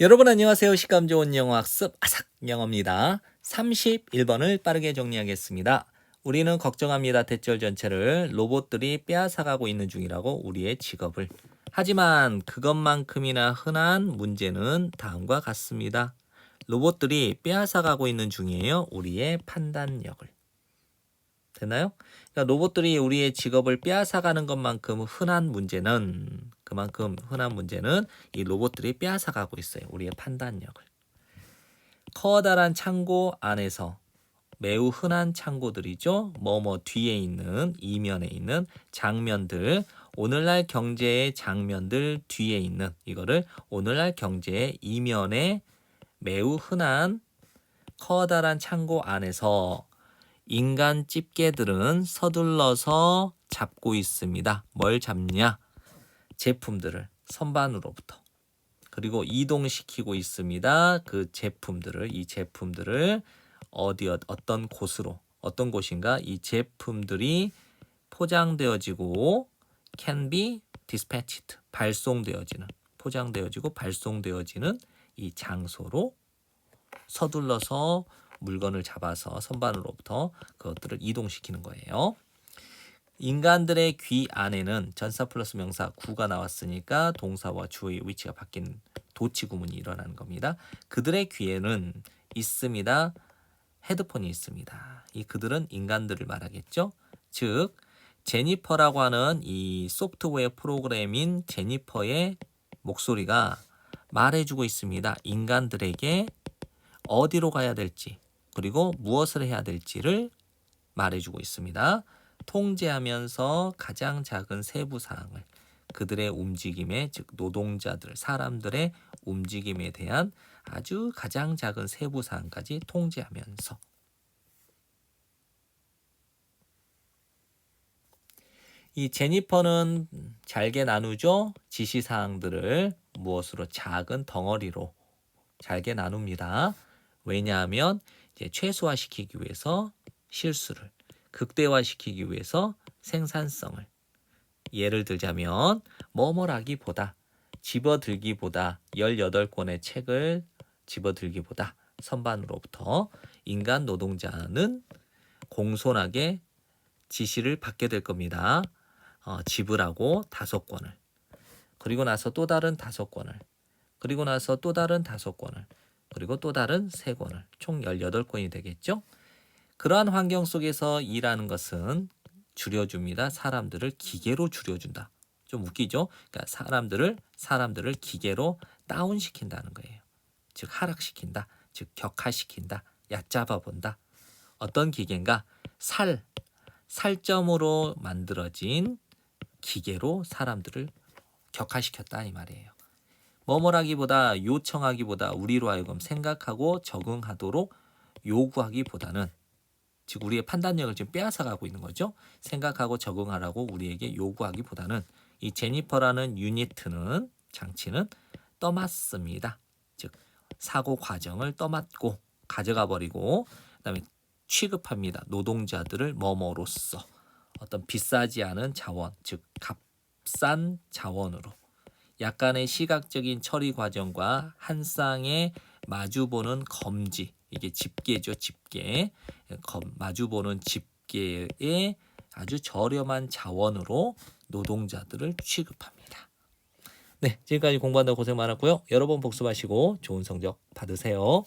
여러분 안녕하세요. 식감 좋은 영어 학습 아삭 영어입니다. 31번을 빠르게 정리하겠습니다. 우리는 걱정합니다. 대절 전체를 로봇들이 빼앗아가고 있는 중이라고 우리의 직업을. 하지만 그것만큼이나 흔한 문제는 다음과 같습니다. 로봇들이 빼앗아가고 있는 중이에요. 우리의 판단력을. 되나요? 그러니까 로봇들이 우리의 직업을 빼앗아가는 것만큼 흔한 문제는 그만큼 흔한 문제는 이 로봇들이 빼앗아가고 있어요. 우리의 판단력을. 커다란 창고 안에서 매우 흔한 창고들이죠. 뭐뭐 뒤에 있는 이면에 있는 장면들, 오늘날 경제의 장면들 뒤에 있는 이거를 오늘날 경제의 이면에 매우 흔한 커다란 창고 안에서 인간 집게들은 서둘러서 잡고 있습니다. 뭘 잡냐? 제품들을 선반으로부터 그리고 이동시키고 있습니다. 그 제품들을 이 제품들을 어디 어- 어떤 곳으로 어떤 곳인가 이 제품들이 포장되어지고 can be dispatched 발송되어지는 포장되어지고 발송되어지는 이 장소로 서둘러서 물건을 잡아서 선반으로부터 그것들을 이동시키는 거예요. 인간들의 귀 안에는 전사 플러스 명사 구가 나왔으니까 동사와 주어의 위치가 바뀐 도치 구문이 일어나는 겁니다. 그들의 귀에는 있습니다. 헤드폰이 있습니다. 이 그들은 인간들을 말하겠죠. 즉 제니퍼라고 하는 이 소프트웨어 프로그램인 제니퍼의 목소리가 말해주고 있습니다. 인간들에게 어디로 가야 될지 그리고 무엇을 해야 될지를 말해주고 있습니다. 통제하면서 가장 작은 세부 사항을 그들의 움직임에 즉 노동자들 사람들의 움직임에 대한 아주 가장 작은 세부 사항까지 통제하면서 이 제니퍼는 잘게 나누죠 지시 사항들을 무엇으로 작은 덩어리로 잘게 나눕니다. 왜냐하면 이제 최소화시키기 위해서 실수를 극대화시키기 위해서 생산성을. 예를 들자면 뭐뭐라기보다 집어들기보다 18권의 책을 집어들기보다 선반으로부터 인간 노동자는 공손하게 지시를 받게 될 겁니다. 어, 지불하고 다섯 권을. 그리고 나서 또 다른 다섯 권을. 그리고 나서 또 다른 다섯 권을 그리고 또 다른 세 권을 총 18권이 되겠죠. 그러한 환경 속에서 일하는 것은 줄여줍니다. 사람들을 기계로 줄여준다. 좀 웃기죠? 그러니까 사람들을 사람들을 기계로 다운시킨다는 거예요. 즉 하락시킨다. 즉 격하시킨다. 얕잡아 본다. 어떤 기계인가? 살 살점으로 만들어진 기계로 사람들을 격하시켰다 이 말이에요. 뭐뭐라기보다 요청하기보다 우리로 하여금 생각하고 적응하도록 요구하기보다는 즉 우리의 판단력을 지금 빼앗아가고 있는 거죠. 생각하고 적응하라고 우리에게 요구하기보다는 이 제니퍼라는 유니트는 장치는 떠맡습니다. 즉 사고 과정을 떠맡고 가져가 버리고 그다음에 취급합니다. 노동자들을 뭐뭐로써 어떤 비싸지 않은 자원, 즉 값싼 자원으로 약간의 시각적인 처리 과정과 한 쌍의 마주보는 검지 이게 집게죠 집게 검, 마주보는 집게의 아주 저렴한 자원으로 노동자들을 취급합니다. 네 지금까지 공부한다고 고생 많았고요. 여러 번 복습하시고 좋은 성적 받으세요.